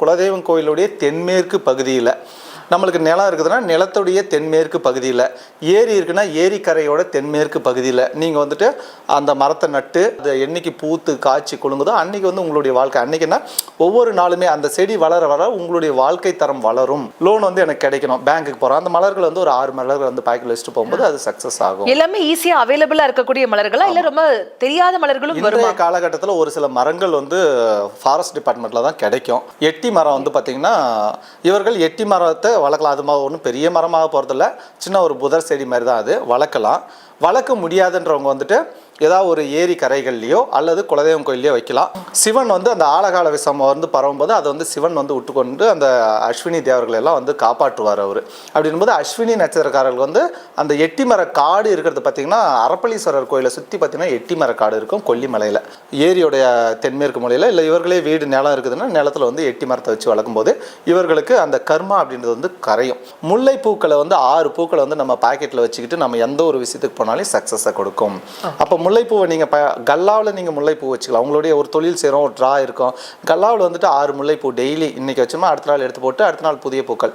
குலதெய்வம் கோயிலுடைய தென்மேற்கு பகுதியில். நம்மளுக்கு நிலம் இருக்குதுன்னா நிலத்துடைய தென்மேற்கு பகுதியில். ஏரி இருக்குன்னா ஏரிக்கரையோட தென்மேற்கு பகுதியில். நீங்கள் வந்துட்டு அந்த மரத்தை நட்டு அது என்னைக்கு பூத்து காய்ச்சி குலுங்குதோ அன்னைக்கு வந்து உங்களுடைய வாழ்க்கை. அன்னைக்குன்னா ஒவ்வொரு நாளுமே அந்த செடி வளர வளர உங்களுடைய வாழ்க்கை தரம் வளரும். லோன் வந்து எனக்கு கிடைக்கணும். பேங்க்குக்கு போகிறோம் அந்த மலர்கள் வந்து ஒரு ஆறு மலர்கள் வந்து பாக்கெட் வச்சுட்டு போகும்போது அது சக்ஸஸ் ஆகும். எல்லாமே ஈஸியா அவைலபிளா இருக்கக்கூடிய மலர்களா? இல்ல ரொம்ப தெரியாத மலர்களும் இன்றைய காலகட்டத்தில் ஒரு சில மரங்கள் வந்து ஃபாரஸ்ட் டிபார்ட்மெண்ட்ல தான் கிடைக்கும். எட்டி எட்டி மரம் வந்து பார்த்திங்கன்னா இவர்கள் எட்டி மரத்தை வளர்க்கலாம். அது ஒன்றும் பெரிய மரமாக போகிறதில்ல சின்ன ஒரு புதர் செடி மாதிரி தான் அது. வளர்க்கலாம். வளர்க்க முடியாதுன்றவங்க வந்துட்டு ஏதாவது ஒரு ஏரி கரைகள்லையோ அல்லது குலதெய்வம் கோயிலையோ வைக்கலாம். சிவன் வந்து அந்த ஆழகால விஷம் வந்து பரவும்போது அதை வந்து சிவன் வந்து விட்டுக்கொண்டு அந்த அஸ்வினி தேவர்களெல்லாம் வந்து காப்பாற்றுவார் அவர். அப்படின்போது அஸ்வினி நட்சத்திரக்காரர்கள் வந்து அந்த எட்டி மர காடு இருக்கிறது பார்த்திங்கன்னா அரப்பளீஸ்வரர் கோயிலை சுற்றி பார்த்திங்கன்னா எட்டி மர காடு இருக்கும் கொல்லிமலையில் ஏரியோடைய தென்மேற்கு மூலையில் இல்லை இவர்களே வீடு நிலம் இருக்குதுன்னா நிலத்துல வந்து எட்டி மரத்தை வச்சு வளர்க்கும்போது இவர்களுக்கு அந்த கர்மா அப்படின்றது வந்து கரையும். முல்லை பூக்களை வந்து ஆறு பூக்களை வந்து நம்ம பாக்கெட்டில் வச்சுக்கிட்டு நம்ம எந்த ஒரு விஷயத்துக்கு போனாலும் சக்ஸஸை கொடுக்கும். அப்போ முல்லைப்பூவை நீங்கள் ப கல்லாவில் நீங்கள் முல்லைப்பூ வச்சுக்கலாம். உங்களுடைய ஒரு தொழில் செய்கிறோம் ஒரு ட்ரா இருக்கும். கல்லாவில் வந்துட்டு ஆறு முல்லைப்பூ டெய்லி இன்னைக்கு வச்சோமா அடுத்த நாள் எடுத்து போட்டு அடுத்த நாள் புதிய பூக்கள்.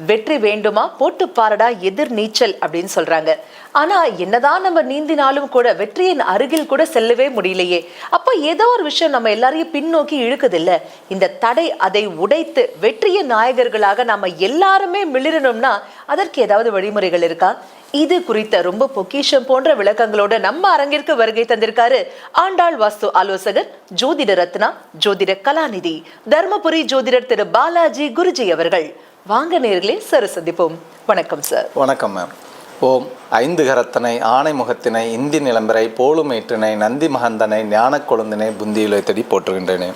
வெற்றி வேண்டுமா? போட்டு பாரடா எதிர் நீச்சல் அப்படின்னு சொல்றாங்க. ஆனா என்னதான் நம்ம நீந்தினாலும் கூட வெற்றியின் அருகில் கூட செல்லவே முடியலையே. அப்ப ஏதோ ஒரு விஷயம் நம்ம எல்லாரையும் பின்னோக்கி இழுக்குது இல்ல இந்த தடை அதை உடைத்து வெற்றியின் நாயகர்களாக நாம எல்லாருமே மிளிரணும்னா அதற்கு ஏதாவது வழிமுறைகள் இருக்கா? இது குறித்த ரொம்ப பொக்கிஷம் போன்ற விளக்கங்களோட நம்ம அரங்கிற்கு வருகை தந்திருக்காரு ஆண்டாள் வாஸ்து ஆலோசகர் ஜோதிட ரத்னா ஜோதிட கலாநிதி தர்மபுரி ஜோதிடர் திரு பாலாஜி குருஜி அவர்கள். வாங்க நேர்களே சார் சந்திப்போம். வணக்கம் சார் வணக்கம் மேம் ஓம். ஐந்து கரத்தனை ஆணை முகத்தினை இந்தி நிலம்பரை போலுமேற்றினை நந்தி மகந்தனை ஞான கொழுந்தினை புந்தியிலை தேடி போற்றுகின்றேனே.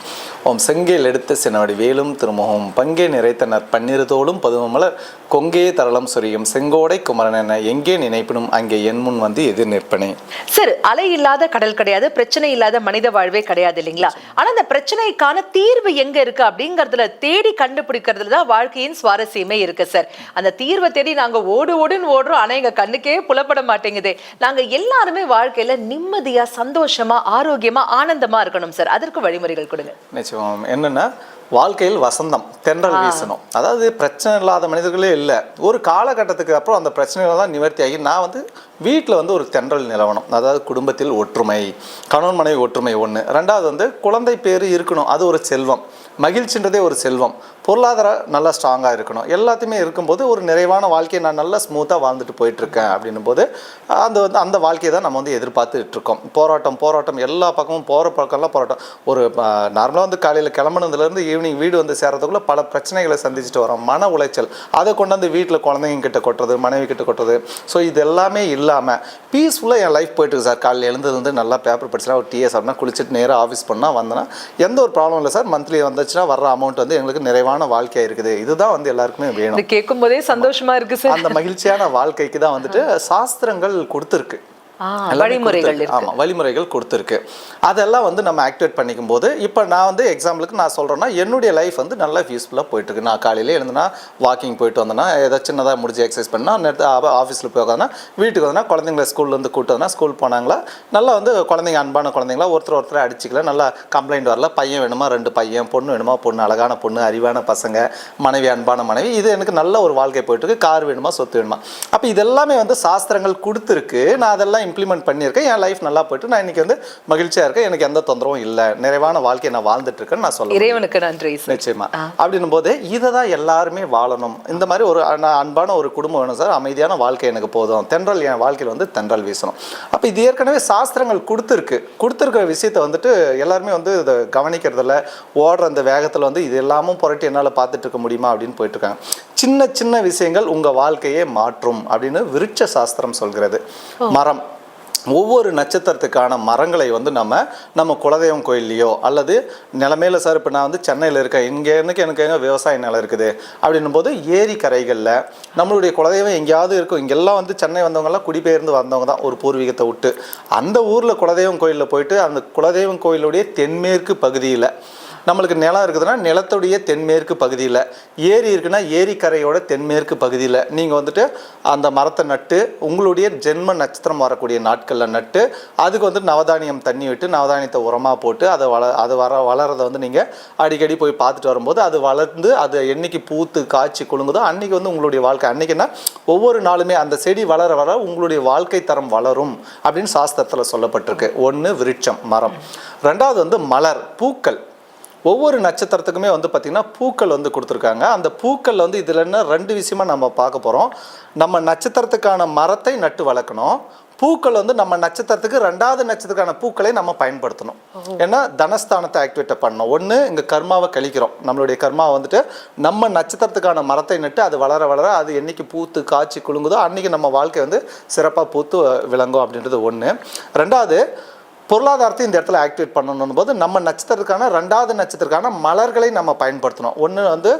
ஓம் செங்கேல் எடுத்த சினவடி வேலும் திருமுகம் பங்கே நிறைத்தனர் பன்னிருதோளும் பதுமமலர் கொங்கே தரளம் சொரியும் செங்கோடை குமரனென எங்கே நினைப்பினும் அங்கே என் முன் வந்து எதிர் நிற்பனே. சார் அலை இல்லாத கடல் கிடையாது பிரச்சனை இல்லாத மனித வாழ்வே கிடையாது இல்லைங்களா? ஆனா அந்த பிரச்சனைக்கான தீர்வு எங்க இருக்கு அப்படிங்கறதுல தேடி கண்டுபிடிக்கிறதுல தான் வாழ்க்கையின் சுவாரஸ்யமே இருக்கு சார். அந்த தீர்வை தேடி நாங்க ஓடு ஓடுன்னு ஓடுறோம் ஆனா எங்க கண்ணுக்கே புலப்பட மாட்டேங்குது. நாங்க எல்லாருமே வாழ்க்கையில நிம்மதியா சந்தோஷமா ஆரோக்கியமா ஆனந்தமா இருக்கணும் சார். அதற்கு வழிமுறைகள் கொடுங்க. நிச்சயம். என்னன்னா வாழ்க்கையில் வசந்தம் தென்றல் வீசணும். அதாவது பிரச்சனை இல்லாத மனிதர்களே இல்லை. ஒரு காலகட்டத்துக்கு அப்புறம் அந்த பிரச்சனைகள் தான் நிவர்த்தி ஆகி நான் வந்து வீட்டில் வந்து ஒரு தென்றல் நிலவணும். அதாவது குடும்பத்தில் ஒற்றுமை கணவன் மனைவி ஒற்றுமை ஒன்று ரெண்டாவது வந்து குழந்தை பேர் இருக்கணும். அது ஒரு செல்வம். மகிழ்ச்சின்றதே ஒரு செல்வம். பொருளாதாரம் நல்லா ஸ்ட்ராங்காக இருக்கணும். எல்லாத்தையுமே இருக்கும்போது ஒரு நிறைவான வாழ்க்கையை நான் நல்லா ஸ்மூத்தாக வாழ்ந்துட்டு போயிட்டுருக்கேன் அப்படின்னும் போது அந்த வந்து அந்த வாழ்க்கையை தான் நம்ம வந்து எதிர்பார்த்துட்டு இருக்கோம். போராட்டம் போராட்டம். எல்லா பக்கமும் போகிற பக்கம்லாம் போராட்டம். ஒரு நார்மலாக வந்து காலையில் கிளம்புனதுலேருந்து ஈவினிங் வீடு வந்து சேர்றதுக்குள்ள பல பிரச்சனைகளை சந்திச்சுட்டு வரோம். மன உளைச்சல். அதை கொண்டாந்து வீட்டில் குழந்தைங்க கிட்ட கொட்டுறது மனைவி கிட்ட கொட்டுறது. ஸோ இது எல்லாமே இல்லாமல் பீஸ்ஃபுல்லாக என் லைஃப் போயிட்டு சார் காலையில் எழுந்தது வந்து நல்லா பேப்பர் படிச்சுனா ஒரு டிஎஸ் அப்படின்னா குளிச்சுட்டு நேராக ஆஃபீஸ் பண்ணால் வந்தேன்னா எந்த ஒரு ப்ராப்ளம் இல்லை சார் மந்த்லி வந்துச்சுன்னா வர்ற அமௌண்ட் வந்து எங்களுக்கு நிறைவான வாழ்க்கையாக இருக்குது. இதுதான் வந்து எல்லாருக்குமே வேணும். கேட்கும் போதே சந்தோஷமா இருக்கு சார் அந்த மகிழ்ச்சியான வாழ்க்கைக்கு தான் வந்துட்டு சாஸ்திரங்கள் கொடுத்துருக்கு. வழிமுறைகள் கொடுத்திருக்கு. இருக்கு. ஆமா வழிமுறைகள் கொடுத்துருக்கு. அதெல்லாம் வந்து நம்ம ஆக்டிவேட் பண்ணிக்கும் போது இப்போ நான் வந்து எக்ஸாம்பிளுக்கு நான் சொல்கிறேன்னா என்னுடைய லைஃப் வந்து நல்லா பீஸ்ஃபுல்லாக போயிட்டு இருக்கு நான் காலையில எழுந்துனா வாக்கிங் போயிட்டு வந்தேன்னா ஏதாவது சின்னதாக முடிஞ்சு எக்ஸசைஸ் பண்ணா நேரத்து ஆஃபீஸில் போய் உட்காந்தா வீட்டுக்கு வந்தனா குழந்தைங்கள ஸ்கூல்லேருந்து கூட்டு வந்தா ஸ்கூல் போனாங்களா நல்லா வந்து குழந்தைங்க அன்பான குழந்தைங்களா ஒருத்தர் ஒருத்தர் அடிச்சுக்கல நல்லா கம்ப்ளைண்ட் வரல பையன் வேணுமா ரெண்டு பையன் பொண்ணு வேணுமா பொண்ணு அழகான பொண்ணு அறிவான பசங்க மனைவி அன்பான மனைவி இது எனக்கு நல்ல ஒரு வாழ்க்கை போயிட்டு இருக்கு கார் வேணுமா சொத்து வேணுமா. அப்போ இதெல்லாமே வந்து சாஸ்திரங்கள் கொடுத்துருக்கு. நான் அதெல்லாம் இம்ப்ளிமெண்ட் பண்ணியிருக்கேன். என் லைஃப் நல்லா போயிட்டு நான் இன்னைக்கு வந்து மகிழ்ச்சியாக இருக்கேன். எனக்கு எந்த தொந்தரவும் இல்லை. நிறைவான வாழ்க்கையை நான் வாழ்ந்துட்டு இருக்கேன்னு நான் சொல்ல இறைவனுக்கு நன்றி நிச்சயமா. அப்படின்னும் போது இதை தான் எல்லாருமே வாழணும். இந்த மாதிரி ஒரு அன- அன்பான ஒரு குடும்பம் வேணும் சார் அமைதியான வாழ்க்கை எனக்கு போதும். தென்றல் என் வாழ்க்கையில் வந்து தென்றல் வீசணும். அப்போ இது ஏற்கனவே சாஸ்திரங்கள் கொடுத்துருக்கு. கொடுத்துருக்கிற விஷயத்தை வந்துட்டு எல்லாருமே வந்து இதை கவனிக்கிறதில்ல. ஓடுற அந்த வேகத்தில் வந்து இது எல்லாமும் புரட்டி என்னால் பார்த்துட்டு இருக்க முடியுமா அப்படின்னு போயிட்டு இருக்காங்க சின்ன சின்ன விஷயங்கள் உங்கள் வாழ்க்கையே மாற்றும் அப்படின்னு விருட்ச சாஸ்திரம் சொல்கிறது. மரம். ஒவ்வொரு நட்சத்திரத்துக்கான மரங்களை வந்து நம்ம நம்ம குலதெய்வம் கோயில்லையோ அல்லது நிலமையில சார் இப்போ நான் வந்து சென்னையில் இருக்கேன். இங்கே எனக்கு எனக்கு எங்கே விவசாய நிலம் இருக்குது. அப்படின்னும் போது ஏரி கரைகளில் நம்மளுடைய குலதெய்வம் எங்கேயாவது இருக்கும். இங்கெல்லாம் வந்து சென்னை வந்தவங்கெல்லாம் குடிபெயர்ந்து வந்தவங்க தான் ஒரு பூர்வீகத்தை விட்டு அந்த ஊரில் குலதெய்வம் கோயிலில் போயிட்டு அந்த குலதெய்வம் கோயிலுடைய தென்மேற்கு பகுதியில் நம்மளுக்கு நிலம் இருக்குதுன்னா நிலத்துடைய தென்மேற்கு பகுதியில். ஏரி இருக்குன்னா ஏரிக்கரையோட தென்மேற்கு பகுதியில். நீங்கள் வந்துட்டு அந்த மரத்தை நட்டு உங்களுடைய ஜென்ம நட்சத்திரம் வரக்கூடிய நாட்களில் நட்டு அதுக்கு வந்து நவதானியம் தண்ணி விட்டு நவதானியத்தை உரமாக போட்டு அதை வள அது வர வளரதை வந்து நீங்கள் அடிக்கடி போய் பார்த்துட்டு வரும்போது அது வளர்ந்து அது என்னைக்கு பூத்து காய்ச்சி குழுங்குதோ அன்றைக்கி வந்து உங்களுடைய வாழ்க்கை. அன்னைக்குன்னா ஒவ்வொரு நாளுமே அந்த செடி வளர வளர உங்களுடைய வாழ்க்கை தரம் வளரும் அப்படின்னு சாஸ்திரத்தில் சொல்லப்பட்டிருக்கு. ஒன்று விருட்சம் மரம். ரெண்டாவது வந்து மலர் பூக்கள். ஒவ்வொரு நட்சத்திரத்துக்குமே வந்து பார்த்திங்கன்னா பூக்கள் வந்து கொடுத்துருக்காங்க. அந்த பூக்கள் வந்து இதில் என்ன ரெண்டு விஷயமா நம்ம பார்க்க போகிறோம் நம்ம நட்சத்திரத்துக்கான மரத்தை நட்டு வளர்க்கணும். பூக்கள் வந்து நம்ம நட்சத்திரத்துக்கு ரெண்டாவது நட்சத்திரத்துக்கான பூக்களை நம்ம பயன்படுத்தணும். ஏன்னா தனஸ்தானத்தை ஆக்டிவேட் பண்ணணும். ஒன்று இங்கே கர்மாவை கழிக்கிறோம். நம்மளுடைய கர்மாவை வந்துட்டு நம்ம நட்சத்திரத்துக்கான மரத்தை நட்டு அது வளர வளர அது என்னைக்கு பூத்து காய்ச்சி குலுங்குதோ அன்னைக்கு நம்ம வாழ்க்கை வந்து சிறப்பாக பூத்து விளங்கும் அப்படின்றது ஒன்று ரெண்டாவது பொருளாதாரத்தை இந்த இடத்துல ஆக்டிவேட் பண்ணணும் போது நம்ம நட்சத்திரத்துக்கான ரெண்டாவது நட்சத்திரத்துக்கான மலர்களை நம்ம பயன்படுத்தணும். ஒன்று வந்து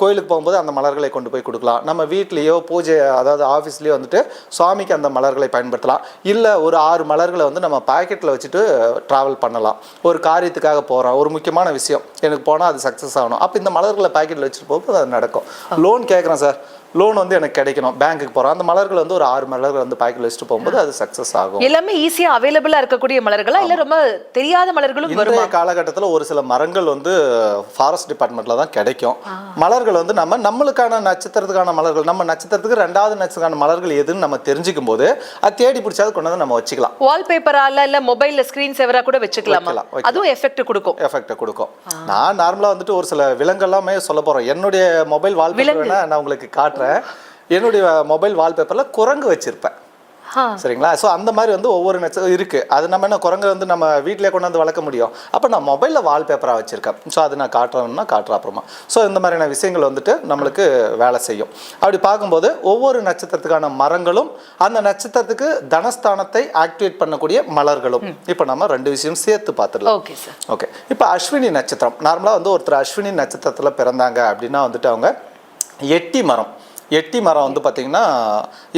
கோயிலுக்கு போகும்போது அந்த மலர்களை கொண்டு போய் கொடுக்கலாம். நம்ம வீட்லேயோ பூஜை அதாவது ஆஃபீஸ்லேயோ வந்துட்டு சுவாமிக்கு அந்த மலர்களை பயன்படுத்தலாம். இல்லை ஒரு ஆறு மலர்களை வந்து நம்ம பாக்கெட்டில் வச்சுட்டு ட்ராவல் பண்ணலாம். ஒரு காரியத்துக்காக போகிறோம் ஒரு முக்கியமான விஷயம். எனக்கு போனால் அது சக்ஸஸ் ஆகணும். அப்போ இந்த மலர்களை பாக்கெட்டில் வச்சுட்டு போகும்போது அது நடக்கும். லோன் கேட்குறேன் சார் லோன் வந்து எனக்கு கிடைக்கணும். பேங்க்குக்கு போகிறோம் அந்த மலர்கள் வந்து ஒரு ஆறு மலர்கள் வந்து பாக்கெட்டில் வச்சுட்டு போகும்போது அது சக்ஸஸ் ஆகும். எல்லாமே ஈஸியா அவைலபிளா இருக்கக்கூடிய மலர்களா? இல்ல ரொம்ப தெரியாத மலர்களும் இன்றைய காலகட்டத்தில் ஒரு சில மரங்கள் வந்து ஃபாரஸ்ட் டிபார்ட்மெண்ட்ல தான் கிடைக்கும். மலர்கள் வந்து நம்ம நம்மளுக்கான நட்சத்திரத்துக்கான மலர்கள் நம்ம நட்சத்திரத்துக்கு ரெண்டாவது நட்சத்திரக்கான மலர்கள் எதுன்னு நம்ம தெரிஞ்சுக்கும் போது அது தேடி பிடிச்சாது கொண்டு வந்து நம்ம வச்சுக்கலாம். வால்பேப்பரால இல்ல மொபைல்ல ஸ்கிரீன் சேவரா கூட வச்சுக்கலாமா. அதுவும் எஃபெக்ட் கொடுக்கும். எஃபெக்டை கொடுக்கும். நான் நார்மலாக வந்துட்டு ஒரு சில விலங்கெல்லாமே சொல்ல போகிறோம் என்னுடைய மொபைல் வால்பேப்பர் நான் உங்களுக்கு காட்டுறேன். என்னுடைய மொபைல் வால்பேப்பரில் குரங்கு வச்சிருப்பேன். சரிங்களா? ஸோ அந்த மாதிரி வந்து ஒவ்வொரு நட்சத்திரம் இருக்குது அது நம்ம என்ன குரங்கு வந்து நம்ம வீட்டிலே கொண்டாந்து வளர்க்க முடியும். அப்போ நான் மொபைலில் வால்பேப்பராக வச்சுருக்கேன். ஸோ அது நான் காட்டுறேன்னா காட்டுறேன் அப்புறமா. ஸோ இந்த மாதிரியான விஷயங்கள் வந்துட்டு நம்மளுக்கு வேலை செய்யும். அப்படி பார்க்கும்போது ஒவ்வொரு நட்சத்திரத்துக்கான மரங்களும் அந்த நட்சத்திரத்துக்கு தனஸ்தானத்தை ஆக்டிவேட் பண்ணக்கூடிய மலர்களும். இப்போ நம்ம ரெண்டு விஷயம் சேர்த்து பார்த்துடலாம். Okay sir. ஓகே. இப்போ அஸ்வினி நட்சத்திரம். நார்மலாக வந்து ஒருத்தர் அஸ்வினி நட்சத்திரத்தில் பிறந்தாங்க அப்படின்னா வந்துட்டு அவங்க எட்டி மரம். எட்டி மரம் வந்து பார்த்திங்கன்னா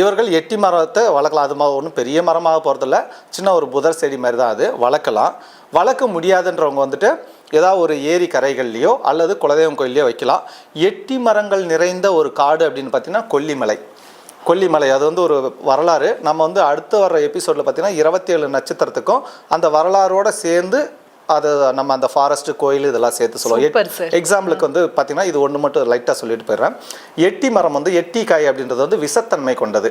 இவர்கள் எட்டி மரத்தை வளர்க்கலாம். அது ஒன்றும் பெரிய மரமாக போகிறதில்ல சின்ன ஒரு புதர் செடி மாதிரி தான் அது. வளர்க்கலாம். வளர்க்க முடியாதுன்றவங்க வந்துட்டு ஏதாவது ஒரு ஏரி கரைகள்லையோ அல்லது குலதெய்வம் கோயில்லையோ வைக்கலாம். எட்டி மரங்கள் நிறைந்த ஒரு காடு அப்படின்னு பார்த்திங்கன்னா கொல்லிமலை. கொல்லிமலை. அது வந்து ஒரு வரலாறு. நம்ம வந்து அடுத்து வர்ற எபிசோடில் பார்த்தீங்கன்னா இருபத்தேழு நட்சத்திரத்துக்கும் அந்த வரலாறோடு சேர்ந்து அது நம்ம அந்த ஃபாரஸ்ட் கோயில் இதெல்லாம் சேர்த்து சொல்லுவோம். எக்ஸாம்பிளுக்கு வந்து பார்த்தீங்கன்னா இது ஒன்று மட்டும் லைட்டாக சொல்லிட்டு போயிடுறேன். எட்டி மரம் வந்து எட்டி காய் அப்படின்றது வந்து விஷத்தன்மை கொண்டது.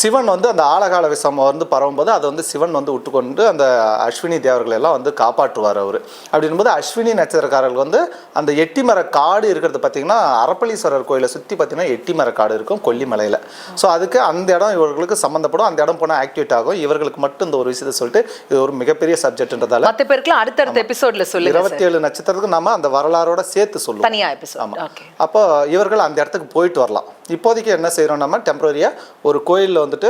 சிவன் வந்து அந்த ஆழகால விஷம் வந்து பரவும்போது அதை வந்து சிவன் வந்து விட்டுக்கொண்டு அந்த அஸ்வினி தேவர்களை எல்லாம் வந்து காப்பாற்றுவார் அவர். அப்படின்போது அஸ்வினி நட்சத்திரக்காரர்கள் வந்து அந்த எட்டி மர காடு இருக்கிறது பார்த்தீங்கன்னா அரப்பளீஸ்வரர் கோயிலை சுற்றி பார்த்தீங்கன்னா எட்டி மர காடு இருக்கும் கொல்லிமலையில் ஸோ அதுக்கு அந்த இடம் இவர்களுக்கு சம்மந்தப்படும் அந்த இடம் போனால் ஆக்டிவேட் ஆகும். இவர்களுக்கு மட்டும் இந்த ஒரு விஷயத்தை சொல்லிட்டு இது ஒரு மிகப்பெரிய சப்ஜெக்ட்ன்றதால மத்த பேருக்குலாம் அடுத்தடுத்த எபிசோட்ல சொல்லுங்க இருபத்தி ஏழு நட்சத்திரத்துக்கு நாம அந்த வரலாறோட சேர்த்து சொல்லுவோம். தனியா எபிசோட் ஆமா. அப்போ இவர்கள் அந்த இடத்துக்கு போயிட்டு வரலாம். இப்போதைக்கு என்ன செய்கிறோம் நம்ம? டெம்பரரியாக ஒரு கோயிலில் வந்துட்டு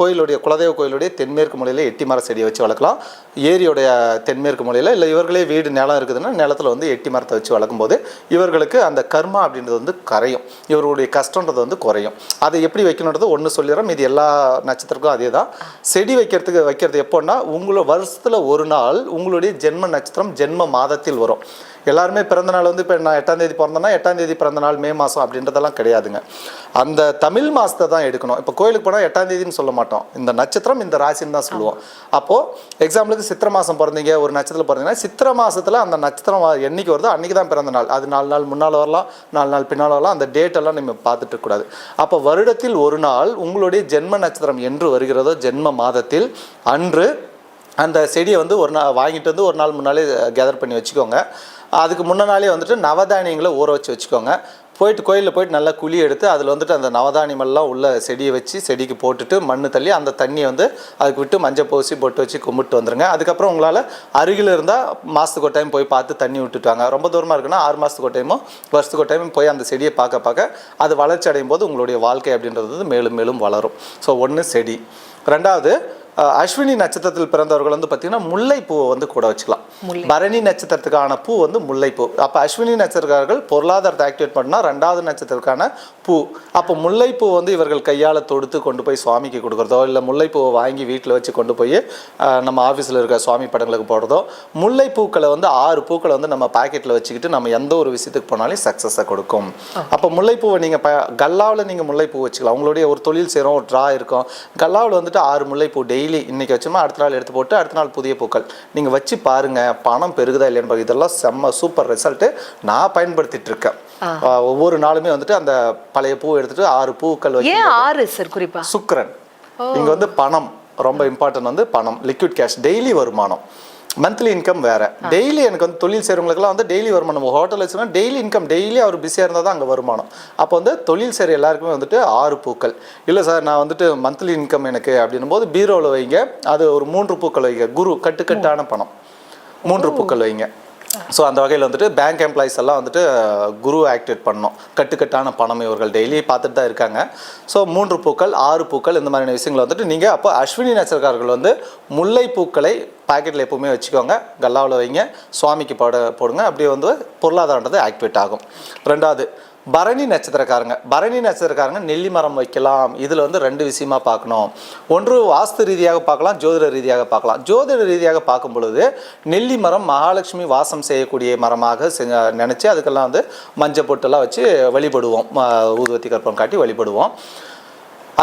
கோயிலுடைய குலதெய்வ கோயிலுடைய தென்மேற்கு மூலையில் எட்டி மர செடியை வச்சு வளர்க்கலாம். ஏரியோடைய தென்மேற்கு மூலையில் இல்லை இவர்களே வீடு நிலம் இருக்குதுன்னா நிலத்துல வந்து எட்டி மரத்தை வச்சு வளர்க்கும் போது இவர்களுக்கு அந்த கர்மா அப்படின்றது வந்து கரையும். இவர்களுடைய கஷ்டன்றது வந்து குறையும். அதை எப்படி வைக்கணுன்றது ஒன்று சொல்லிடுறோம். இது எல்லா நட்சத்திரக்கும் அதே தான் செடி வைக்கிறதுக்கு வைக்கிறது எப்போன்னா உங்களோட வருஷத்தில் ஒரு நாள் உங்களுடைய ஜென்ம நட்சத்திரம் ஜென்ம மாதத்தில் வரும். எல்லாருமே பிறந்த நாள் வந்து இப்போ நான் எட்டாம் தேதி பிறந்தேன்னா எட்டாம் தேதி பிறந்த நாள் மே மாதம் அப்படின்றதெல்லாம் கிடையாதுங்க. அந்த தமிழ் மாதத்தை தான் எடுக்கணும். இப்போ கோயிலுக்கு போனால் எட்டாம் தேதின்னு சொல்ல மாட்டோம். இந்த நட்சத்திரம் இந்த ராசின்னு தான் சொல்லுவோம். அப்போது எக்ஸாம்பிளுக்கு சித்திரை மாதம் பிறந்தீங்க ஒரு நட்சத்திரம் பிறந்தீங்கன்னா சித்திரை மாதத்தில் அந்த நட்சத்திரம் என்னைக்கு வருதோ அன்றைக்கி தான் பிறந்த நாள். அது நாலு நாள் முன்னால் வரலாம் நாலு நாள் பின்னால் வரலாம். அந்த டேட்டெல்லாம் நம்ம பார்த்துட்டு இருக்கக்கூடாது. அப்போ வருடத்தில் ஒரு நாள் உங்களுடைய ஜென்ம நட்சத்திரம் என்று வருகிறதோ ஜென்ம மாதத்தில் அன்று அந்த செடியை வந்து ஒரு நாள் வாங்கிட்டு வந்து ஒரு நாள் முன்னாலே கேதர் பண்ணி வச்சுக்கோங்க. அதுக்கு முன்ன நாளே வந்துட்டு நவதானியங்களை ஊற வச்சு வச்சுக்கோங்க. போயிட்டு கோயிலில் போயிட்டு நல்லா குழி எடுத்து அதில் வந்துட்டு அந்த நவதானியமெல்லாம் உள்ள செடியை வச்சு செடிக்கு போட்டுட்டு மண் தள்ளி அந்த தண்ணியை வந்து அதுக்கு விட்டு மஞ்சள் பூசி பொட்டு வச்சு கும்பிட்டு வந்துருங்க. அதுக்கப்புறம் உங்களால் அருகில் இருந்தால் மாதத்துக்கு ஒரு டைம் போய் பார்த்து தண்ணி விட்டுட்டு வாங்க. ரொம்ப தூரமாக இருக்குன்னா ஆறு மாதத்துக்கு ஒரு டைமோ வருஷத்துக்கு ஒரு டைமும் போய் அந்த செடியை பார்க்க பார்க்க அது வளர்ச்சி அடையும் போது உங்களுடைய வாழ்க்கை அப்படின்றது வந்து மேலும் மேலும் வளரும். ஸோ ஒன்று செடி. ரெண்டாவது அஸ்வினி நட்சத்திரத்தில் பிறந்தவர்கள் வந்து பார்த்தீங்கன்னா முல்லைப்பூவை வந்து கூட வச்சுக்கலாம். பரணி நட்சத்திரத்துக்கான பூ வந்து முல்லைப்பூ. அப்போ அஸ்வினி நட்சத்திரக்காரர்கள் பொருளாதாரத்தை ஆக்டிவேட் பண்ணால் ரெண்டாவது நட்சத்திரத்துக்கான பூ. அப்போ முல்லைப்பூ வந்து இவர்கள் கையால் தொடுத்து கொண்டு போய் சுவாமிக்கு கொடுக்குறதோ இல்லை முல்லைப்பூவை வாங்கி வீட்டில் வச்சு கொண்டு போய் நம்ம ஆஃபீஸில் இருக்க சுவாமி படங்களுக்கு போடுறதோ முல்லைப்பூக்களை வந்து ஆறு பூக்களை வந்து நம்ம பாக்கெட்டில் வச்சுக்கிட்டு நம்ம எந்த ஒரு விஷயத்துக்கு போனாலும் சக்ஸஸை கொடுக்கும். அப்போ முல்லைப்பூவை நீங்கள் ப கல்லாவில் நீங்கள் முல்லைப்பூ வச்சுக்கலாம். உங்களுடைய ஒரு தொழில் செய்கிறோம் ஒரு ட்ரா இருக்கும். கல்லாவில் வந்துட்டு ஆறு முல்லைப்பூ டெய்லி இன்னைக்கு வச்சோமா அடுத்த நாள் எடுத்து போட்டு அடுத்த நாள் புதிய பூக்கள். நீங்கள் வச்சு பாருங்க பணம் பெருகுதா இல்லையான்னு பாருங்க. இதெல்லாம் செம்ம சூப்பர் ரிசல்ட்டு நான் பயன்படுத்திட்டு இருக்கேன் ஒவ்வொரு நாளுமே வந்துட்டு அந்த பழைய பூ எடுத்துட்டு ஆறு பூக்கள் வச்சு ஆறு சார் குறிப்பா? சுக்கிரன். இங்க வந்து பணம். ரொம்ப இம்பார்ட்டன்ட் வந்து பணம். லிக்விட் கேஷ் டெய்லி வருமானம். மந்த்லி இன்கம் வேற. டெய்லி எனக்கு வந்து தொழில் செய்கிறவங்களுக்குலாம் வந்து டெய்லி வருமானம். ஹோட்டல் வச்சுன்னா டெய்லி இன்கம் டெய்லி அவர் பிஸியாக இருந்தால் தான் அங்கே வருமானம். அப்போ வந்து தொழில் செய்கிற எல்லாருக்குமே வந்துட்டு ஆறு பூக்கள். இல்லை சார் நான் வந்துட்டு மந்த்லி இன்கம் எனக்கு அப்படின்னும் போது பீரோவில் வைங்க. அது ஒரு மூன்று பூக்கள் வைங்க. குரு கட்டுக்கட்டான பணம். மூன்று பூக்கள் வைங்க. ஸோ அந்த வகையில் வந்துட்டு பேங்க் எம்ப்ளாயிஸ் எல்லாம் வந்துட்டு குரு ஆக்டிவேட் பண்ணோம் கட்டுக்கட்டான பணம் இவர்கள் டெய்லி பார்த்துட்டு தான் இருக்காங்க. ஸோ மூன்று பூக்கள் ஆறு பூக்கள் இந்த மாதிரியான விஷயங்களை வந்துட்டு நீங்கள் அப்போ அஸ்வினி நட்சத்திரக்காரர்கள் வந்து முல்லை பூக்களை பாக்கெட்டில் எப்பவுமே வச்சுக்கோங்க. கல்லாவில் வைங்க சுவாமிக்கு போட போடுங்க. அப்படியே வந்து பொருளாதாரன்றது ஆக்டிவேட் ஆகும். ரெண்டாவது பரணி நட்சத்திரக்காரங்க. பரணி நட்சத்திரக்காரங்க நெல்லி மரம் வைக்கலாம். இதில் வந்து ரெண்டு விஷயமா பார்க்கணும். ஒன்று வாஸ்து ரீதியாக பார்க்கலாம். ஜோதிட ரீதியாக பார்க்கலாம். ஜோதிட ரீதியாக பார்க்கும் பொழுது நெல்லி மரம் மகாலட்சுமி வாசம் செய்யக்கூடிய மரமாக நினச்சி அதுக்கெல்லாம் வந்து மஞ்சள் பொட்டெல்லாம் வச்சு வழிபடுவோம். ஊதுவத்தி கற்பம் காட்டி வழிபடுவோம்.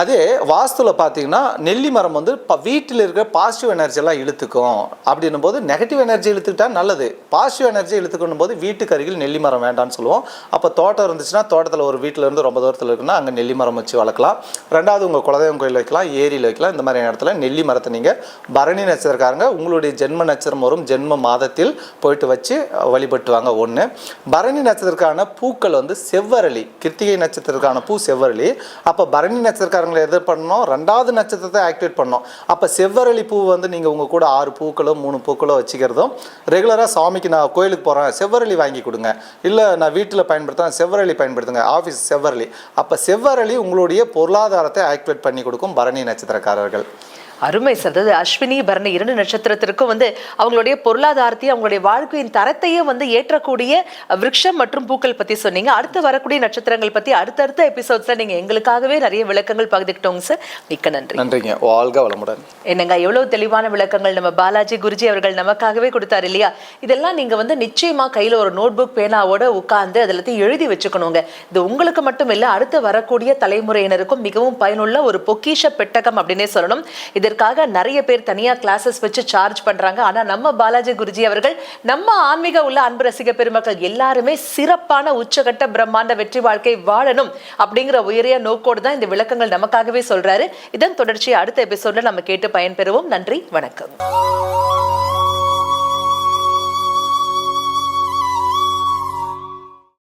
அதே வாஸ்துவில் பார்த்தீங்கன்னா நெல்லி மரம் வந்து இப்போ வீட்டில் இருக்கிற பாசிட்டிவ் எனர்ஜி எல்லாம் இழுத்துக்கும். அப்படின்னும் போது நெகட்டிவ் எனர்ஜி இழுத்துக்கிட்டா நல்லது. பாசிட்டிவ் எனர்ஜி இழுத்துக்கணும் போது வீட்டுக்கு அருகில் நெல்லி மரம் வேண்டாம்னு சொல்லுவோம். அப்போ தோட்டம் இருந்துச்சுன்னா தோட்டத்தில் ஒரு வீட்டில் இருந்து ரொம்ப தூரத்தில் இருக்குன்னா அங்கே நெல்லி மரம் வச்சு வளர்க்கலாம். ரெண்டாவது உங்கள் குலதெய்வம் கோயில் வைக்கலாம் ஏரியில் வைக்கலாம். இந்த மாதிரி இடத்துல நெல்லி மரத்தை நீங்கள் பரணி நட்சத்திரக்காரங்க உங்களுடைய ஜென்ம நட்சத்திரம் வரும் ஜென்ம மாதத்தில் போயிட்டு வச்சு வழிபட்டுவாங்க. ஒன்று பரணி நட்சத்திரக்கான பூக்கள் வந்து செவ்வரளி கிருத்திகை நட்சத்திரக்கான பூ செவ்வரளி. அப்போ பரணி நட்சத்திரக்காரங்களை எது பண்ணோம் ரெண்டாவது நட்சத்திரத்தை ஆக்டிவேட் பண்ணோம் அப்போ செவ்வரளி பூ வந்து நீங்கள் உங்கள் கூட ஆறு பூக்களோ மூணு பூக்களோ வச்சுக்கிறதும் ரெகுலராக நாளைக்கு நான் கோயிலுக்கு போகிறேன் செவ்வரளி வாங்கி கொடுங்க. இல்லை நான் வீட்டில் பயன்படுத்துகிறேன் செவ்வரளி பயன்படுத்துங்க. ஆஃபீஸ் செவ்வரளி. அப்போ செவ்வரளி உங்களுடைய பொருளாதாரத்தை ஆக்டிவேட் பண்ணி கொடுக்கும் பரணி நட்சத்திரக்காரர்கள். அருமை சார். அதாவது அஸ்வினி பரணி இரண்டு நட்சத்திரத்திற்கும் வந்து அவங்களுடைய பொருளாதாரத்தையும் அவங்களுடைய வாழ்க்கையின் தரத்தையும் வந்து ஏற்றக்கூடிய விருட்சம் மற்றும் பூக்கள் பத்தி சொன்னீங்க. அடுத்து வரக்கூடிய நட்சத்திரங்கள் பத்தி அடுத்தடுத்த எபிசோட்ஸ்ல நீங்க எங்களுக்காகவே நிறைய விளக்கங்கள் பகிர்ந்துக்கிட்டோங்க சார். மிக்க நன்றி. நன்றிங்க. வாழ்க வளமுடன். என்னங்க எவ்வளவு தெளிவான விளக்கங்கள் நம்ம பாலாஜி குருஜி அவர்கள் நமக்காகவே கொடுத்தாரு இல்லையா? இதெல்லாம் நீங்க வந்து நிச்சயமா கையில ஒரு நோட் புக் பேனாவோட உட்கார்ந்து அதுல எழுதி வச்சுக்கணுங்க. இது உங்களுக்கு மட்டும் இல்ல அடுத்து வரக்கூடிய தலைமுறையினருக்கும் மிகவும் பயனுள்ள ஒரு பொக்கிஷ பெட்டகம் அப்படின்னே சொல்லணும். இதற்காக நிறைய பேர் தனியா கிளாஸஸ் வச்சு சார்ஜ் பண்றாங்க. ஆனா நம்ம பாலாஜி குருஜி அவர்கள் நம்ம ஆன்மீக உள்ள அன்பு ரசிக பெருமக்கள் எல்லாருமே சிறப்பான உச்சகட்ட பிரம்மாண்ட வெற்றி வாழ்க்கை வாழணும் அப்படிங்கிற உயரிய நோக்கோடு தான் இந்த விளக்கங்கள் நமக்காகவே சொல்றாரு. இதன் தொடர்ச்சியை அடுத்த எபிசோட்ல நம்ம கேட்டு பயன்பெறுவோம். நன்றி வணக்கம்.